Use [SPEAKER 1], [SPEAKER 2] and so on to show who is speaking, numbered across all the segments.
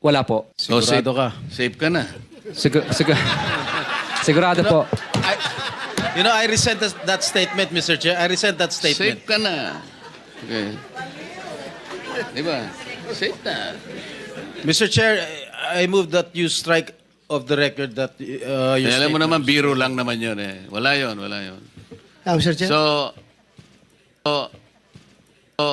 [SPEAKER 1] Wala po.
[SPEAKER 2] So, safe,
[SPEAKER 3] Sigurado ka.
[SPEAKER 2] safe ka na.
[SPEAKER 1] Sigur, sigur, sigurado po.
[SPEAKER 3] I, you know, I resent that, that statement, Mr. Chair. I resent that
[SPEAKER 2] Safe
[SPEAKER 3] statement.
[SPEAKER 2] ka na. Okay. Di ba? Safe na.
[SPEAKER 3] Mr. Chair, I I move that you strike of the record that uh, your
[SPEAKER 2] Eh, alam mo naman, biro lang naman yun eh. Wala yun, wala yun.
[SPEAKER 4] Ah, Mr. Chair?
[SPEAKER 2] So, so, so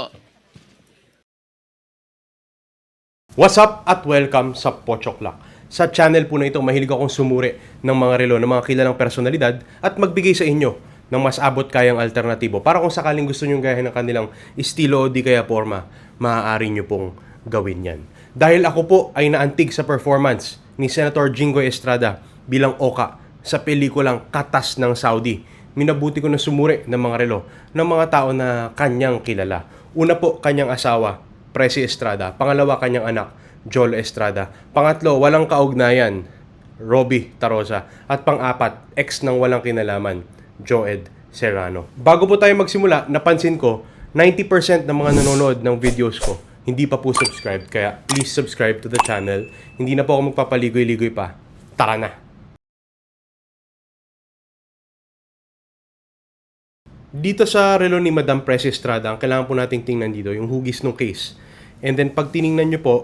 [SPEAKER 5] What's up at welcome sa Pochoklak. Sa channel po na ito, mahilig akong sumuri ng mga relo ng mga kilalang personalidad at magbigay sa inyo ng mas abot kayang alternatibo para kung sakaling gusto nyong gayahin ng kanilang estilo o di kaya forma, maaari nyo pong gawin yan. Dahil ako po ay naantig sa performance ni Senator Jinggoy Estrada bilang Oka sa pelikulang Katas ng Saudi. Minabuti ko na sumuri ng mga relo ng mga tao na kanyang kilala. Una po, kanyang asawa, Presi Estrada. Pangalawa, kanyang anak, Joel Estrada. Pangatlo, walang kaugnayan, Robbie Tarosa. At pang-apat, ex ng walang kinalaman, Joed Serrano. Bago po tayo magsimula, napansin ko, 90% ng mga nanonood ng videos ko, hindi pa po subscribed. Kaya please subscribe to the channel. Hindi na po ako magpapaligoy-ligoy pa. Tara na! Dito sa relo ni Madam Presi Estrada, ang kailangan po nating tingnan dito, yung hugis ng case. And then pag tiningnan nyo po,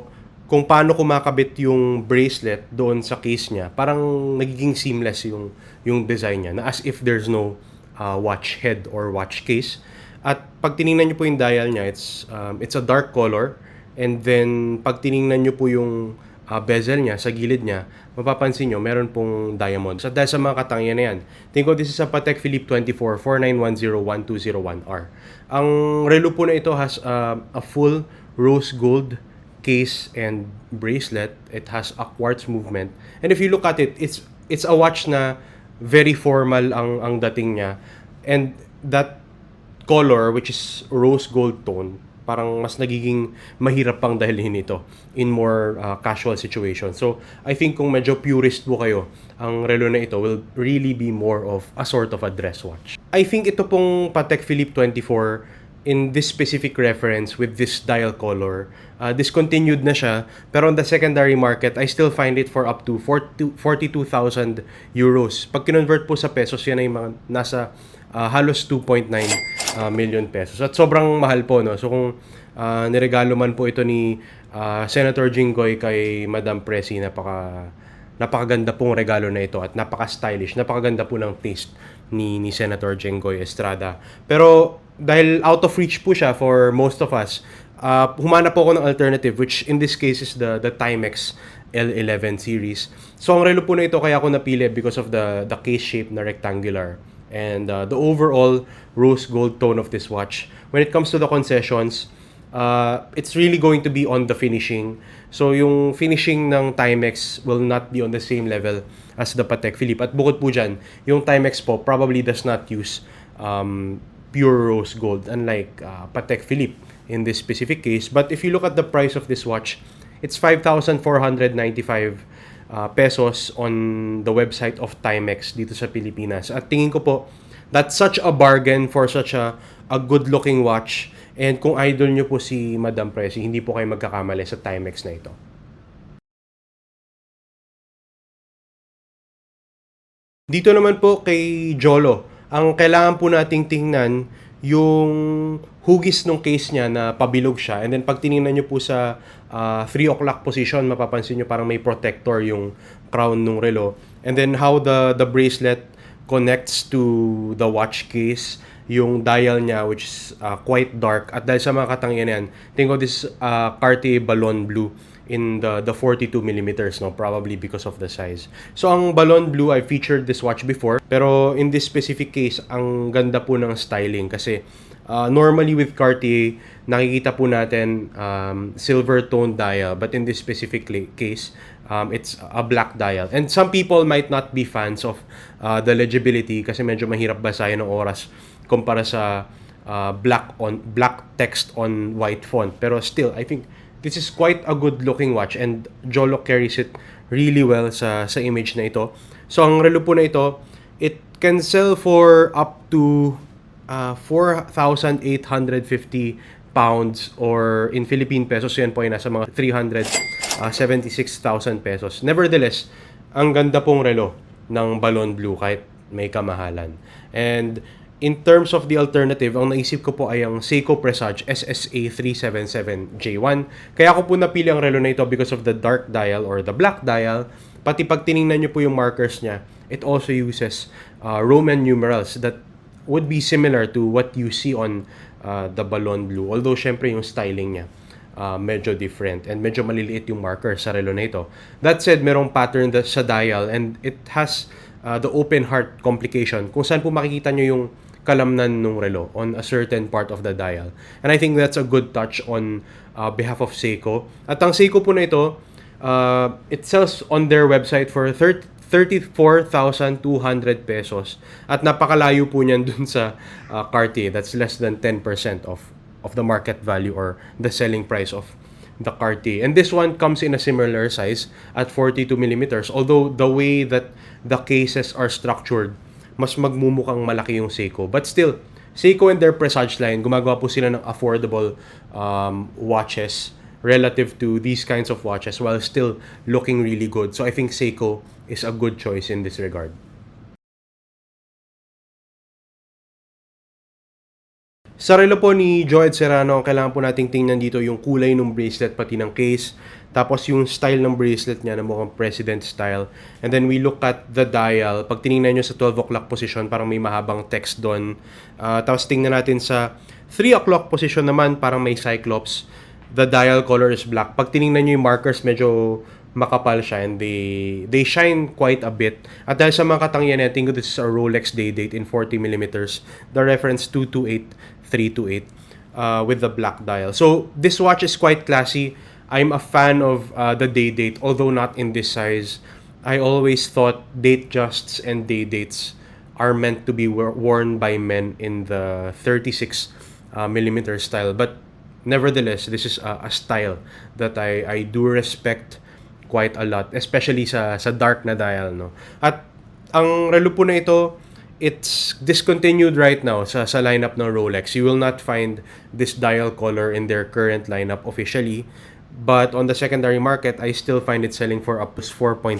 [SPEAKER 5] kung paano kumakabit yung bracelet doon sa case niya, parang nagiging seamless yung, yung design niya, na as if there's no uh, watch head or watch case. At pag tiningnan nyo po yung dial niya, it's, um, it's a dark color. And then pag tiningnan nyo po yung uh, bezel niya, sa gilid niya, mapapansin nyo, meron pong diamond. So dahil sa mga katangian na yan, tingin ko this is a Patek Philippe 24 49101201R. Ang relo po na ito has uh, a full rose gold case and bracelet. It has a quartz movement. And if you look at it, it's it's a watch na very formal ang ang dating niya. And that color which is rose gold tone parang mas nagiging mahirap pang dahilhin ito in more uh, casual situation. So, I think kung medyo purist po kayo, ang relo na ito will really be more of a sort of a dress watch. I think ito pong Patek Philippe 24 in this specific reference with this dial color, uh, discontinued na siya. Pero on the secondary market, I still find it for up to 40 42,000 euros. Pag kinonvert po sa pesos, yan ay mga nasa uh, halos 2.9 uh, million pesos. At sobrang mahal po, no? So kung uh, niregalo man po ito ni uh, Senator Jinggoy kay Madam Presi, napaka napakaganda pong regalo na ito at napaka-stylish, napakaganda po ng taste ni ni Senator Jinggoy Estrada. Pero dahil out of reach po siya for most of us, uh, humanap po ako ng alternative which in this case is the the Timex L11 series. So ang relo po na ito kaya ako napili because of the the case shape na rectangular and uh, the overall rose gold tone of this watch. When it comes to the concessions, uh, it's really going to be on the finishing. So yung finishing ng Timex will not be on the same level as the Patek Philippe. At bukod po dyan, yung Timex po probably does not use um, pure rose gold unlike uh, Patek Philippe in this specific case. But if you look at the price of this watch, it's 5,495 uh, pesos on the website of Timex dito sa Pilipinas. At tingin ko po, that's such a bargain for such a, a good-looking watch. And kung idol nyo po si Madam Presi, hindi po kayo magkakamali sa Timex na ito. Dito naman po kay Jolo, ang kailangan po nating tingnan yung hugis ng case niya na pabilog siya. And then pag tiningnan nyo po sa 3 o'clock position, mapapansin nyo parang may protector yung crown ng relo. And then how the the bracelet connects to the watch case, yung dial niya which is uh, quite dark. At dahil sa mga katangian yan, tingin ko this uh, Cartier Ballon Blue in the the 42 millimeters no probably because of the size so ang Ballon Blue I featured this watch before pero in this specific case ang ganda po ng styling kasi uh, normally with Cartier nakikita po natin um, silver tone dial but in this specific case um, it's a black dial and some people might not be fans of uh, the legibility kasi medyo mahirap basahin ng oras kumpara sa uh, black on black text on white font pero still I think this is quite a good looking watch and Jolo carries it really well sa sa image na ito. So ang relo po na ito, it can sell for up to uh, 4,850 pounds or in Philippine pesos yan po ay nasa mga 300 uh, 76,000 pesos. Nevertheless, ang ganda pong relo ng Balon Blue kahit may kamahalan. And in terms of the alternative, ang naisip ko po ay ang Seiko Presage SSA 377J1. Kaya ko po napili ang relo na ito because of the dark dial or the black dial. Pati pag tiningnan nyo po yung markers niya, it also uses uh, Roman numerals that would be similar to what you see on uh, the Balon Blue. Although, syempre, yung styling niya uh, medyo different and medyo maliliit yung marker sa relo na ito. That said, merong pattern that sa dial and it has uh, the open heart complication kung saan po makikita nyo yung kalamnan ng relo on a certain part of the dial. And I think that's a good touch on uh, behalf of Seiko. At ang Seiko po na ito, uh, it sells on their website for 30 34,200 pesos. At napakalayo po niyan dun sa uh, Cartier. That's less than 10% of of the market value or the selling price of the Cartier. And this one comes in a similar size at 42 millimeters. Although the way that the cases are structured, mas magmumukhang malaki yung Seiko. But still, Seiko and their Presage line, gumagawa po sila ng affordable um, watches relative to these kinds of watches while still looking really good. So I think Seiko is a good choice in this regard. Sa relo po ni Joed Serrano, ang kailangan po nating tingnan dito yung kulay ng bracelet pati ng case. Tapos yung style ng bracelet niya na mukhang president style. And then we look at the dial. Pag tinignan nyo sa 12 o'clock position, parang may mahabang text doon. Uh, tapos tingnan natin sa 3 o'clock position naman, parang may cyclops. The dial color is black. Pag tinignan nyo yung markers, medyo makapal siya and they they shine quite a bit. At dahil sa mga katangian I think this is a Rolex day date in 40 millimeters. The reference 228328 uh, with the black dial. So this watch is quite classy. I'm a fan of uh, the day date, although not in this size. I always thought date justs and day dates are meant to be wor- worn by men in the 36 uh, millimeter style. But nevertheless, this is a, a style that I, I do respect quite a lot, especially sa sa dark na dial, no. At ang relo po na ito, it's discontinued right now sa sa lineup ng Rolex. You will not find this dial color in their current lineup officially. But on the secondary market, I still find it selling for up to 4.3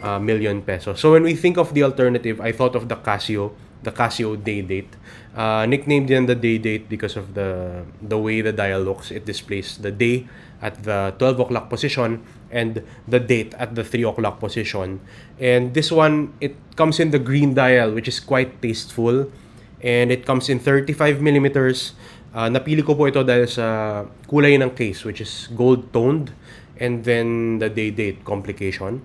[SPEAKER 5] uh, million pesos. So when we think of the alternative, I thought of the Casio, the Casio Day Date. Uh, nicknamed yan the Day Date because of the the way the dial looks. It displays the day at the 12 o'clock position and the date at the 3 o'clock position. And this one, it comes in the green dial, which is quite tasteful. And it comes in 35 millimeters. Uh, napili ko po ito dahil sa kulay ng case, which is gold toned. And then the day date complication.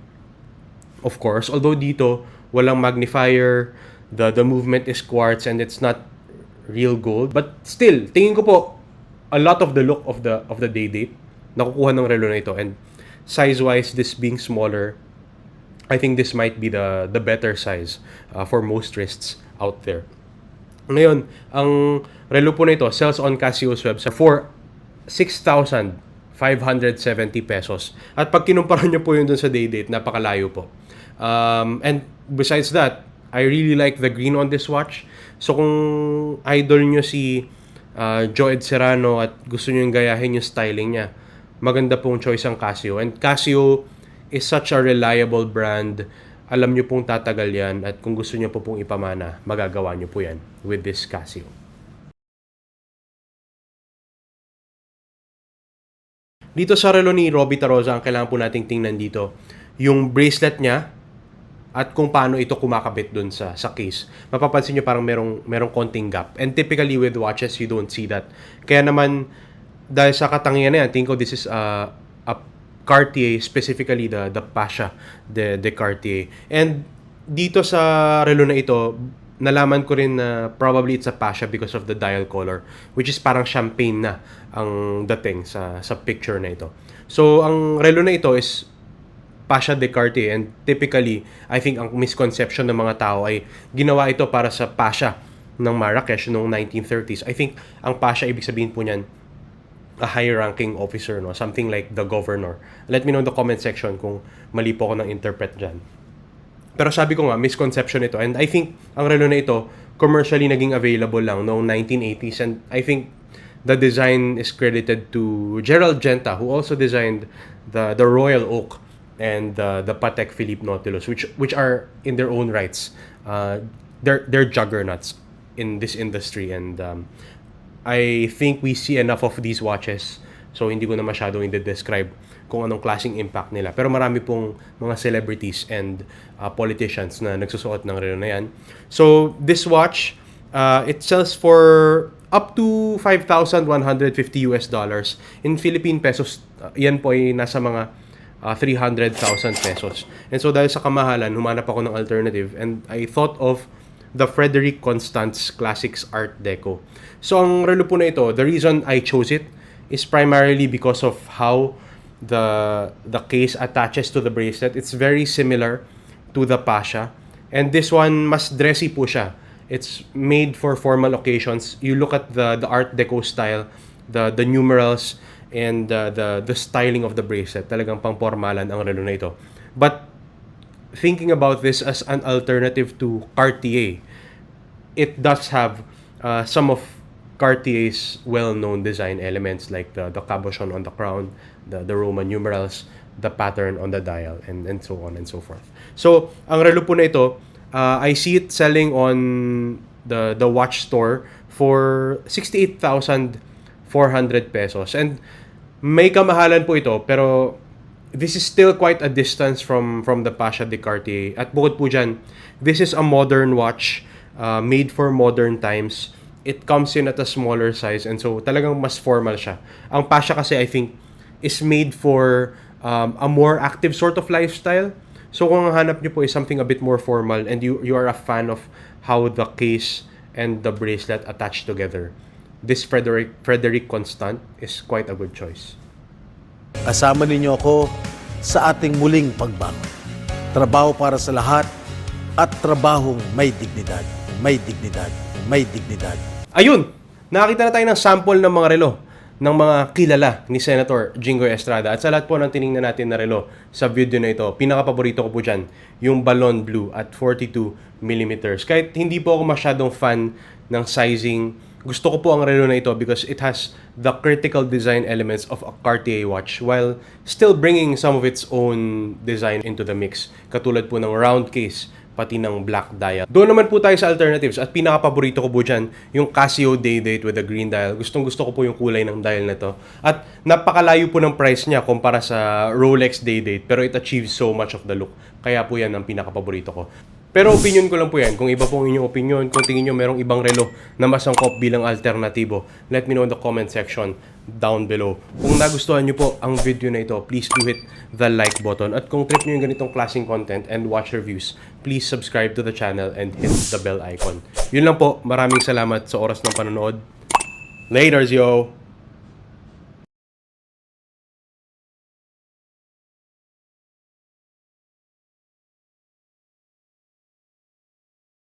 [SPEAKER 5] Of course, although dito, walang magnifier, the, the movement is quartz and it's not real gold. But still, tingin ko po, a lot of the look of the of the day date nakukuha ng relo na ito and size-wise this being smaller I think this might be the the better size uh, for most wrists out there. Ngayon, ang relo po na ito sells on Casio's website for 6,570 pesos. At pag kinumpara nyo po yun dun sa day date, napakalayo po. Um, and besides that, I really like the green on this watch. So kung idol nyo si uh, Joed Serrano at gusto nyo yung gayahin yung styling niya, maganda pong choice ang Casio. And Casio is such a reliable brand. Alam nyo pong tatagal yan at kung gusto nyo po pong ipamana, magagawa nyo po yan with this Casio. Dito sa relo ni Robbie Tarosa, ang kailangan po nating tingnan dito, yung bracelet niya at kung paano ito kumakabit dun sa sa case. Mapapansin nyo parang merong, merong konting gap. And typically with watches, you don't see that. Kaya naman, dahil sa katangian na yan, think ko this is a, a Cartier, specifically the, the Pasha de, de Cartier. And dito sa relo na ito, nalaman ko rin na probably it's a Pasha because of the dial color, which is parang champagne na ang dating sa, sa picture na ito. So, ang relo na ito is Pasha de Cartier and typically, I think ang misconception ng mga tao ay ginawa ito para sa Pasha ng Marrakesh noong 1930s. I think ang Pasha, ibig sabihin po niyan, a high-ranking officer, no? Something like the governor. Let me know in the comment section kung mali po ako ng interpret dyan. Pero sabi ko nga, misconception ito. And I think ang relo na ito, commercially naging available lang noong 1980s. And I think the design is credited to Gerald Genta, who also designed the the Royal Oak and the the Patek Philippe Nautilus, which which are in their own rights, uh, they're they're juggernauts in this industry, and um, I think we see enough of these watches, so hindi ko na masyado i-describe kung anong klaseng impact nila. Pero marami pong mga celebrities and uh, politicians na nagsusuot ng relo na yan. So, this watch, uh, it sells for up to 5,150 US dollars. In Philippine pesos, uh, yan po ay nasa mga uh, 300,000 pesos. And so dahil sa kamahalan, humanap ako ng alternative and I thought of the Frederic Constance Classics Art Deco. So ang relo po na ito, the reason I chose it is primarily because of how the the case attaches to the bracelet. It's very similar to the Pasha. And this one, mas dressy po siya. It's made for formal occasions. You look at the the Art Deco style, the the numerals and the the the styling of the bracelet. Talagang pang-formalan ang relo na ito. But thinking about this as an alternative to Cartier, it does have uh, some of Cartier's well-known design elements like the, the cabochon on the crown, the, the Roman numerals, the pattern on the dial, and, and so on and so forth. So, ang relo po na ito, uh, I see it selling on the, the watch store for 68,400 pesos. And may kamahalan po ito, pero this is still quite a distance from from the Pasha de Cartier. At bukod po dyan, this is a modern watch uh, made for modern times. It comes in at a smaller size and so talagang mas formal siya. Ang Pasha kasi I think is made for um, a more active sort of lifestyle. So kung hanap niyo po is something a bit more formal and you you are a fan of how the case and the bracelet attach together, this Frederic Frederic Constant is quite a good choice.
[SPEAKER 4] Kasama ninyo ako sa ating muling pagbangon. Trabaho para sa lahat at trabahong may dignidad. May dignidad. May dignidad.
[SPEAKER 5] Ayun! Nakakita na tayo ng sample ng mga relo ng mga kilala ni Senator Jingo Estrada. At sa lahat po ng tiningnan natin na relo sa video na ito, pinaka-paborito ko po dyan, yung Balon Blue at 42 mm. Kahit hindi po ako masyadong fan ng sizing, gusto ko po ang relo na ito because it has the critical design elements of a Cartier watch while still bringing some of its own design into the mix. Katulad po ng round case, pati ng black dial. Doon naman po tayo sa alternatives at pinaka-paborito ko po dyan, yung Casio Day Date with a green dial. Gustong gusto ko po yung kulay ng dial na to. At napakalayo po ng price niya kumpara sa Rolex Day Date pero it achieves so much of the look. Kaya po yan ang pinaka-paborito ko. Pero opinion ko lang po yan. Kung iba po ang inyong opinion, kung tingin nyo merong ibang relo na masangkop bilang alternatibo, let me know in the comment section down below. Kung nagustuhan nyo po ang video na ito, please do hit the like button. At kung trip nyo yung ganitong klaseng content and watch reviews, please subscribe to the channel and hit the bell icon. Yun lang po. Maraming salamat sa oras ng panonood. Laters, yo!